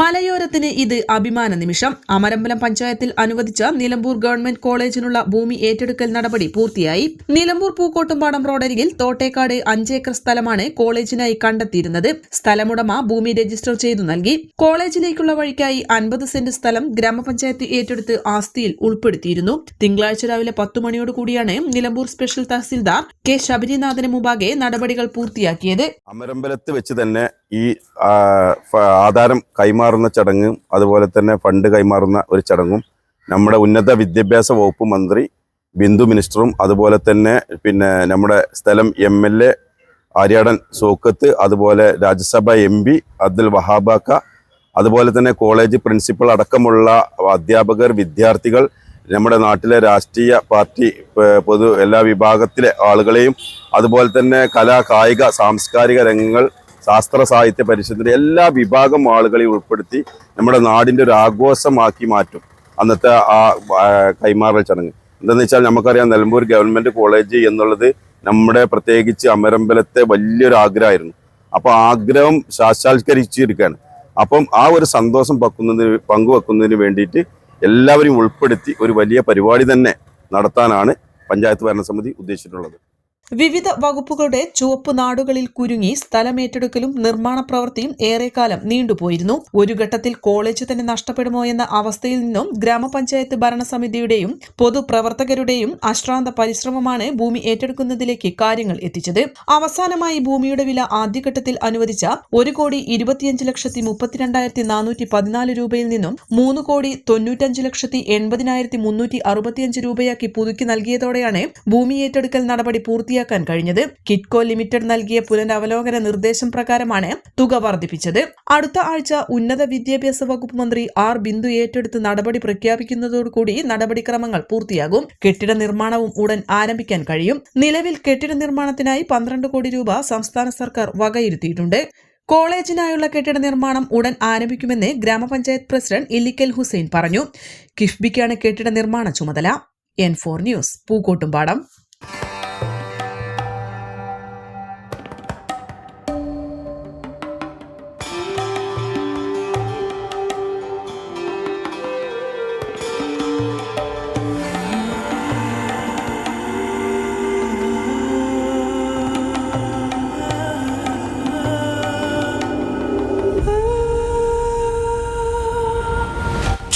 മലയോരത്തിന് ഇത് അഭിമാന നിമിഷം. അമരമ്പലം പഞ്ചായത്തിൽ അനുവദിച്ച നിലമ്പൂർ ഗവൺമെന്റ് കോളേജിനുള്ള ഭൂമി ഏറ്റെടുക്കൽ നടപടി പൂർത്തിയായി. നിലമ്പൂർ പൂക്കോട്ടുംപാടം റോഡരികിൽ തോട്ടേക്കാട് അഞ്ചേക്കർ സ്ഥലമാണ് കോളേജിനായി കണ്ടെത്തിയിരുന്നത്. സ്ഥലമുടമ ഭൂമി രജിസ്റ്റർ ചെയ്തു നൽകി. കോളേജിലേക്കുള്ള വഴിക്കായി അൻപത് സെന്റ് സ്ഥലം ഗ്രാമപഞ്ചായത്ത് ഏറ്റെടുത്ത് ആസ്തിയിൽ ഉൾപ്പെടുത്തിയിരുന്നു. തിങ്കളാഴ്ച രാവിലെ പത്തു മണിയോട് കൂടിയാണ് നിലമ്പൂർ സ്പെഷ്യൽ തഹസിൽദാർ കെ ശബരിനാഥന് മുമ്പാകെ നടപടികൾ പൂർത്തിയാക്കിയത്. അമരമ്പലത്ത് വെച്ച് തന്നെ ഈ ആധാരം കൈമാറുന്ന ചടങ്ങും അതുപോലെ തന്നെ ഫണ്ട് കൈമാറുന്ന ഒരു ചടങ്ങും നമ്മുടെ ഉന്നത വിദ്യാഭ്യാസ വകുപ്പ് മന്ത്രി ബിന്ദു മിനിസ്റ്ററും അതുപോലെ തന്നെ പിന്നെ നമ്മുടെ സ്ഥലം M L A Aryadan Shoukath അതുപോലെ രാജ്യസഭ എം പി അബ്ദുൽ വഹാബാക്ക അതുപോലെ തന്നെ കോളേജ് പ്രിൻസിപ്പൽ അടക്കമുള്ള അധ്യാപകർ വിദ്യാർത്ഥികൾ നമ്മുടെ നാട്ടിലെ രാഷ്ട്രീയ പാർട്ടി പൊതു എല്ലാ വിഭാഗത്തിലെ ആളുകളെയും അതുപോലെ തന്നെ കലാ കായിക സാംസ്കാരിക രംഗങ്ങൾ ശാസ്ത്ര സാഹിത്യ പരിഷത്തിന്റെ എല്ലാ വിഭാഗം ആളുകളെയും ഉൾപ്പെടുത്തി നമ്മുടെ നാടിന്റെ ഒരു ആഘോഷമാക്കി മാറ്റും. അന്നത്തെ ആ കൈമാറൽ ചടങ്ങ്. എന്താണെന്ന് വെച്ചാൽ നമുക്കറിയാം നിലമ്പൂർ ഗവൺമെന്റ് കോളേജ് എന്നുള്ളത് നമ്മുടെ പ്രത്യേകിച്ച് അമരമ്പലത്തെ വലിയൊരു ആഗ്രഹമായിരുന്നു. അപ്പോൾ ആഗ്രഹം സാക്ഷാത്കരിച്ചിരിക്കുകയാണ്. അപ്പം ആ ഒരു സന്തോഷം പക്കുന്നതിന് പങ്കുവെക്കുന്നതിന് വേണ്ടിയിട്ട് എല്ലാവരെയും ഉൾപ്പെടുത്തി ഒരു വലിയ പരിപാടി തന്നെ നടത്താനാണ് പഞ്ചായത്ത് ഭരണസമിതി ഉദ്ദേശിച്ചിട്ടുള്ളത്. വിവിധ വകുപ്പുകളുടെ ചുവപ്പ് നാടുകളിൽ കുരുങ്ങി സ്ഥലമേറ്റെടുക്കലും നിർമ്മാണ പ്രവൃത്തിയും ഏറെക്കാലം നീണ്ടുപോയിരുന്നു. ഒരു ഘട്ടത്തിൽ കോളേജ് തന്നെ നഷ്ടപ്പെടുമോ എന്ന അവസ്ഥയിൽ നിന്നും ഗ്രാമപഞ്ചായത്ത് ഭരണസമിതിയുടെയും പൊതുപ്രവർത്തകരുടെയും അശ്രാന്ത പരിശ്രമമാണ് ഭൂമി ഏറ്റെടുക്കുന്നതിലേക്ക് കാര്യങ്ങൾ എത്തിച്ചത്. അവസാനമായി ഭൂമിയുടെ വില ആദ്യഘട്ടത്തിൽ അനുവദിച്ച ഒരു കോടി ഇരുപത്തിയഞ്ച് ലക്ഷത്തി മുപ്പത്തിരണ്ടായിരത്തി നാനൂറ്റി പതിനാല് രൂപയിൽ നിന്നും മൂന്ന് കോടി തൊണ്ണൂറ്റഞ്ച് ലക്ഷത്തി എൺപതിനായിരത്തി മുന്നൂറ്റി അറുപത്തിയഞ്ച് രൂപയാക്കി പുതുക്കി നൽകിയതോടെയാണ് ഭൂമി ഏറ്റെടുക്കൽ നടപടി പൂർത്തിയാക്കാൻ കഴിഞ്ഞത്. കിറ്റ്കോ ലിമിറ്റഡ് നൽകിയ പുനരവലോകന നിർദ്ദേശം പ്രകാരമാണ് തുക വർദ്ധിപ്പിച്ചത്. അടുത്ത ആഴ്ച ഉന്നത വിദ്യാഭ്യാസ വകുപ്പ് മന്ത്രി ആർ ബിന്ദു ഏറ്റെടുത്ത് നടപടി പ്രഖ്യാപിക്കുന്നതോടുകൂടി നടപടിക്രമങ്ങൾ പൂർത്തിയാകും. കെട്ടിട നിർമ്മാണവും ഉടൻ ആരംഭിക്കാൻ കഴിയും. നിലവിൽ കെട്ടിട നിർമ്മാണത്തിനായി പന്ത്രണ്ട് കോടി രൂപ സംസ്ഥാന സർക്കാർ വകയിരുത്തിയിട്ടുണ്ട്. കോളേജിനായുള്ള കെട്ടിട നിർമ്മാണം ഉടൻ ആരംഭിക്കുമെന്ന് ഗ്രാമപഞ്ചായത്ത് പ്രസിഡന്റ് ഇല്ലിക്കൽ ഹുസൈൻ പറഞ്ഞു. കിഫ്ബിക്കാണ് കെട്ടിട നിർമ്മാണ ചുമതല. N four news Pookkottumpadam.